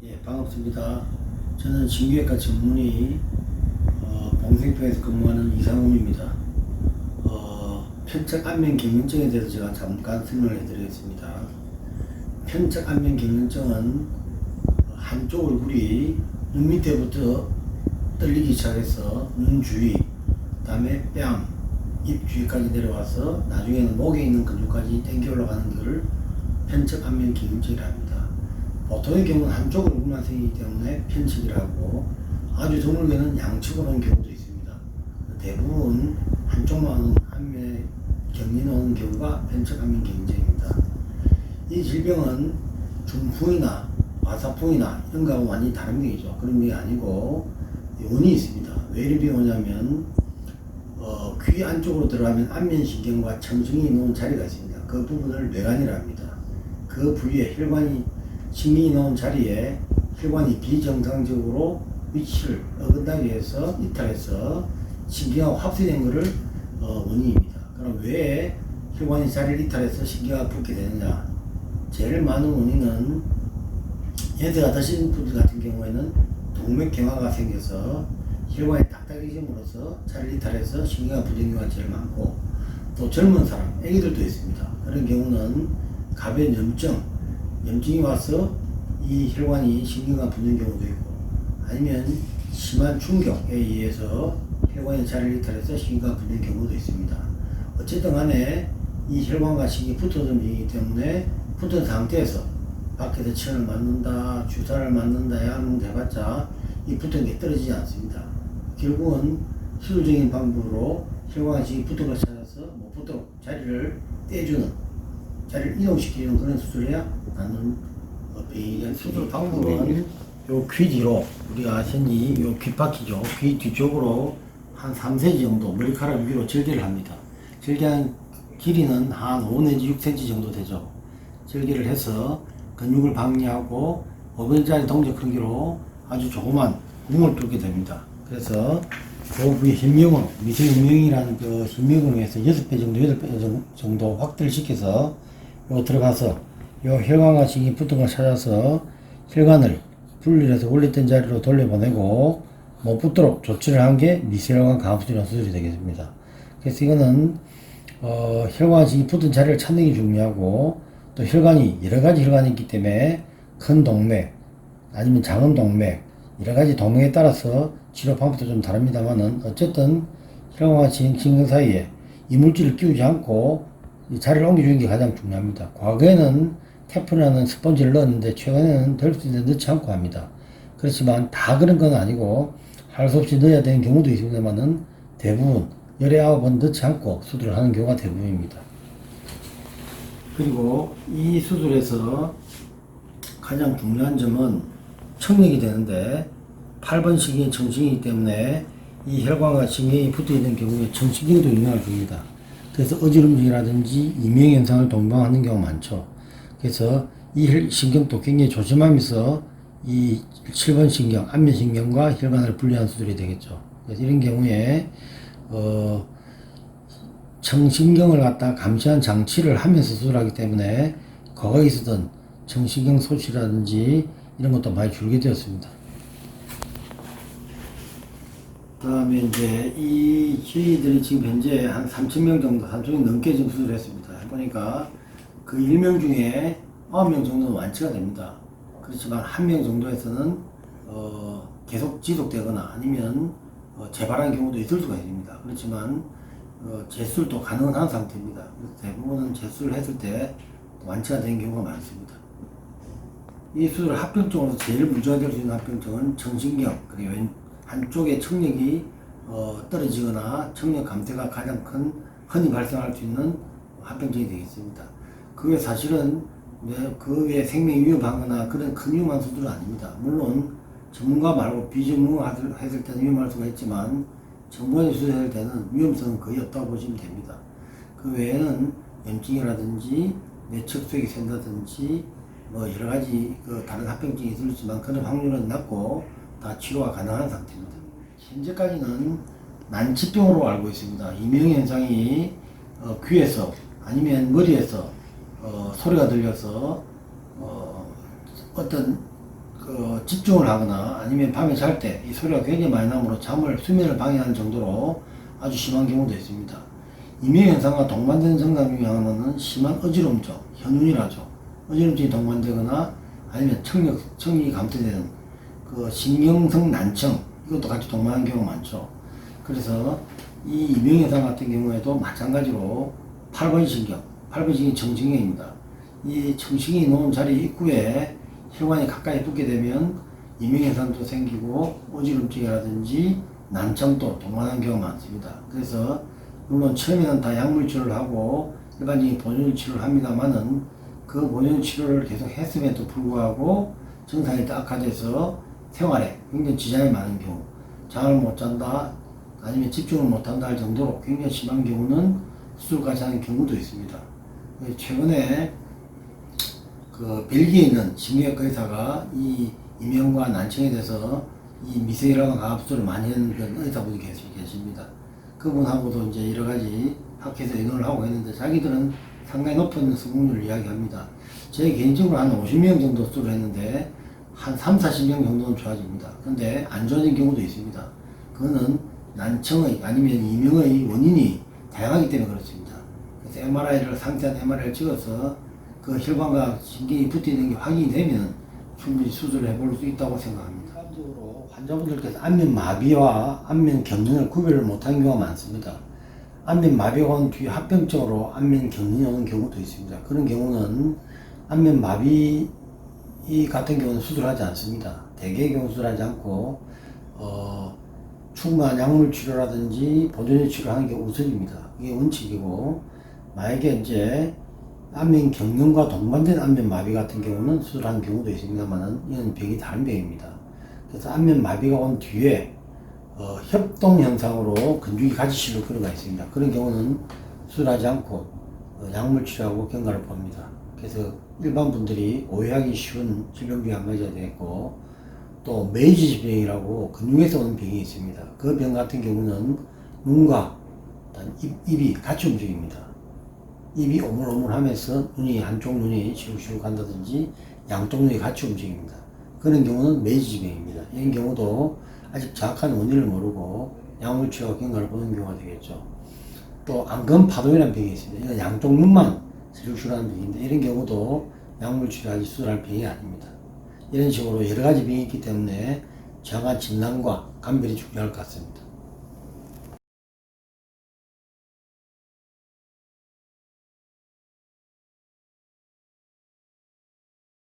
예, 반갑습니다. 저는 신규외과 전문의 어, 봉생표에서 근무하는 이상훈입니다. 어, 편측 안면 경련증에 대해서 제가 잠깐 설명을 해드리겠습니다. 편측 안면 경련증은 한쪽 얼굴이 눈 밑에부터 떨리기 시작해서 눈 주위, 그다음에 뺨, 입 주위까지 내려와서 나중에는 목에 있는 근육까지 당겨 올라가는 것을 편측 안면 경련증이라 합니다. 보통의 경우는 한쪽 얼굴만 생기기 때문에 편측이라고 아주 드물게는 양측으로 오는 경우도 있습니다. 대부분 한쪽만 안면에 경련이 오는 경우가 편측 안면 경련증입니다. 이 질병은 중풍이나 와사풍이나 이런 거하고 완전히 다른 병이죠. 그런 게 아니고 원인이 있습니다. 왜 병이 오냐면 어, 귀 안쪽으로 들어가면 안면신경과 청중이 놓은 자리가 있습니다. 그 부분을 뇌관이라 합니다. 그 부위에 혈관이 신경이 놓은 자리에 혈관이 비정상적으로 위치를 어긋나게 해서 이탈해서 신경하고 합세된 것을 어, 원인입니다. 그럼 왜 혈관이 자리를 이탈해서 신경이 붙게 되느냐? 제일 많은 원인은 연세가 드신 분들 같은 경우에는 동맥경화가 생겨서 혈관이 딱딱해짐으로써 자리를 이탈해서 신경이 부는 경우가 제일 많고 또 젊은 사람, 애기들도 있습니다. 그런 경우는 가벼운 염증, 염증이 와서 이 혈관이 신경과 붙는 경우도 있고 아니면 심한 충격에 의해서 혈관이 자리를 이탈해서 신경과 붙는 경우도 있습니다. 어쨌든 간에 이 혈관과 신경이 붙어든 병이기 때문에 붙은 상태에서 밖에서 천을 맞는다, 주사를 맞는다, 약을 해봤자 이 붙은 게 떨어지지 않습니다. 결국은 수술적인 방법으로 혈관과 신경이 붙은 걸 찾아서 못 붙도록 자리를 떼주는 자리를 이동시키는 그런 수술이야? 나는 어, 병이 수술 방법은 요귀 뒤로 우리가 흔히 요 귓바퀴죠. 귀 뒤쪽으로 한 3cm 정도 머리카락 위로 절개를 합니다. 절개한 길이는 한 5 내지 6cm 정도 되죠. 절개를 해서 근육을 방해하고 5분짜리 동작 크기로 아주 조그만 구멍을 뚫게 됩니다. 그래서 그 부위 흰명은 미세 흰명이라는 그 흰명을 위해서 6배 정도 8배 정도 확대를 시켜서 요 들어가서 요 혈관과 신이 붙은 걸 찾아서 혈관을 분리해서 원래던 자리로 돌려보내고 못 붙도록 조치를 한 게 미세혈관 강압수술이라는 수술이 되겠습니다. 그래서 이거는 어, 혈관 신이 붙은 자리를 찾는 게 중요하고 또 혈관이 여러 가지 혈관이 있기 때문에 큰 동맥 아니면 작은 동맥 여러 가지 동맥에 따라서 치료 방법도 좀 다릅니다만은 어쨌든 혈관과 신경 사이에 이물질을 끼우지 않고 이 자리를 옮겨주는 게 가장 중요합니다. 과거에는 테프라는 스펀지를 넣었는데 최근에는 될 수 있는데 넣지 않고 합니다. 그렇지만 다 그런 건 아니고 할 수 없이 넣어야 되는 경우도 있습니다만은 대부분 열에 아홉 번 넣지 않고 수술을 하는 경우가 대부분입니다. 그리고 이 수술에서 가장 중요한 점은 청력이 되는데 8번 신경이 청신이기 때문에 이 혈관과 신경이 붙어 있는 경우에 청신경도 영향을 줍니다. 그래서 어지럼증이라든지 이명현상을 동반하는 경우가 많죠. 그래서 이 혈- 신경도 굉장히 조심하면서 이 7번 신경, 안면신경과 혈관을 분리하는 수술이 되겠죠. 그래서 이런 경우에 어, 청신경을 갖다 감시한 장치를 하면서 수술하기 때문에 과거에 있었던 청신경 소치라든지 이런 것도 많이 줄게 되었습니다. 다음에 이제 이 저희들이 지금 현재 한 3,000명 정도, 3,000명 넘게 지금 수술을 했습니다. 해보니까 그 1명 중에 9명 정도는 완치가 됩니다. 그렇지만 한 명 정도에서는 어, 계속 지속되거나 아니면 어, 재발한 경우도 있을 수가 있습니다. 그렇지만 어, 재술도 가능한 상태입니다. 대부분은 재술을 했을 때 완치가 된 경우가 많습니다. 이 수술 합병증으로서 제일 문제가 될 수 있는 합병증은 청신경 그리고 왼- 한쪽의 청력이 어, 떨어지거나 청력 감퇴가 가장 큰 흔히 발생할 수 있는 합병증이 되겠습니다. 그외 사실은 네, 그 외에 생명 위협하거나 그런 큰 위험한 수술은 아닙니다. 물론 전문가 말고 비전문가 하들- 했을 때는 위험할 수가 있지만 전문가 수술할 때는 위험성은 거의 없다고 보시면 됩니다. 그 외에는 염증이라든지 뇌척수액이 샌다든지 뭐 여러 가지 그 다른 합병증이 있을 수 있지만 그런 확률은 낮고 다 치료가 가능한 상태입니다. 현재까지는 난치병으로 알고 있습니다. 이명 현상이 어, 귀에서 아니면 머리에서 어, 소리가 들려서 어, 어떤 그 집중을 하거나 아니면 밤에 잘 때 이 소리가 굉장히 많이 나므로 잠을 수면을 방해하는 정도로 아주 심한 경우도 있습니다. 이명 현상과 동반되는 증상 중에 하나는 심한 어지럼증, 현운이라죠. 어지럼증이 동반되거나 아니면 청력, 청력이 감퇴되는 그 신경성 난청 이것도 같이 동반하는 경우가 많죠. 그래서 이 이명현상 같은 경우에도 마찬가지로 8번 신경, 8번 신경이 청신경입니다. 이 청신경이 놓은 자리 입구에 혈관이 가까이 붙게 되면 이명현상도 생기고 어지럼증이라든지 난청도 동반하는 경우가 많습니다. 그래서 물론 처음에는 다 약물 치료를 하고 일반적인 본연 치료를 합니다만은 그 본연 치료를 계속 했음에도 불구하고 증상이 또 악화돼서 생활에 굉장히 지장이 많은 경우 잠을 못 잔다 아니면 집중을 못 한다 할 정도로 굉장히 심한 경우는 수술까지 하는 경우도 있습니다. 최근에 그 벨기에 있는 심리학과 의사가 이 이명과 난청에 대해서 이 미세혈관 강압술을 많이 그런 의사분이 계십니다. 그분하고도 이제 여러 가지 학회에서 의논을 하고 있는데 자기들은 상당히 높은 성공률을 이야기합니다. 제 개인적으로 한 50명 정도 수술을 했는데 한 3, 40명 정도는 좋아집니다. 근데 안 좋아진 경우도 있습니다. 그거는 난청의 아니면 이명의 원인이 다양하기 때문에 그렇습니다. 그래서 MRI를 상세한 MRI를 찍어서 그 혈관과 신경이 붙이는 게 확인이 되면 충분히 수술을 해볼 수 있다고 생각합니다. 일반적으로 환자분들께서 안면 마비와 안면 경련을 구별을 못하는 경우가 많습니다. 안면 마비가 온 뒤에 합병적으로 안면 경련이 오는 경우도 있습니다. 그런 경우는 안면 마비 이 같은 경우는 수술하지 않습니다. 대개의 경우 수술하지 않고 어, 충분한 약물 치료라든지 보존 치료하는 게 우선입니다. 이게 원칙이고 만약에 이제 안면 경련과 동반된 안면 마비 같은 경우는 수술하는 경우도 있습니다만은 이건 병이 다른 병입니다. 그래서 안면 마비가 온 뒤에 어, 협동 현상으로 근육이 가지실로 들어가 있습니다. 그런 경우는 수술하지 않고 어, 약물 치료하고 경과를 봅니다. 그래서 일반 분들이 오해하기 쉬운 질병 중에 한 가지가 되겠고 또 메이지 질병이라고 근육에서 오는 병이 있습니다. 그 병 같은 경우는 눈과 입, 입이 같이 움직입니다. 입이 오물오물하면서 눈이 한쪽 눈이 시룩시룩 한다든지 양쪽 눈이 같이 움직입니다. 그런 경우는 메이지 병입니다. 이런 경우도 아직 정확한 원인을 모르고 약물 치료와 경과를 보는 경우가 되겠죠. 또 안검 파동이라는 병이 있습니다. 이건 양쪽 눈만 시룩시룩하는 병인데 이런 경우도 약물 치료하지 수술할 병이 아닙니다. 이런 식으로 여러 가지 병이 있기 때문에 정확한 진단과 감별이 중요할 것 같습니다.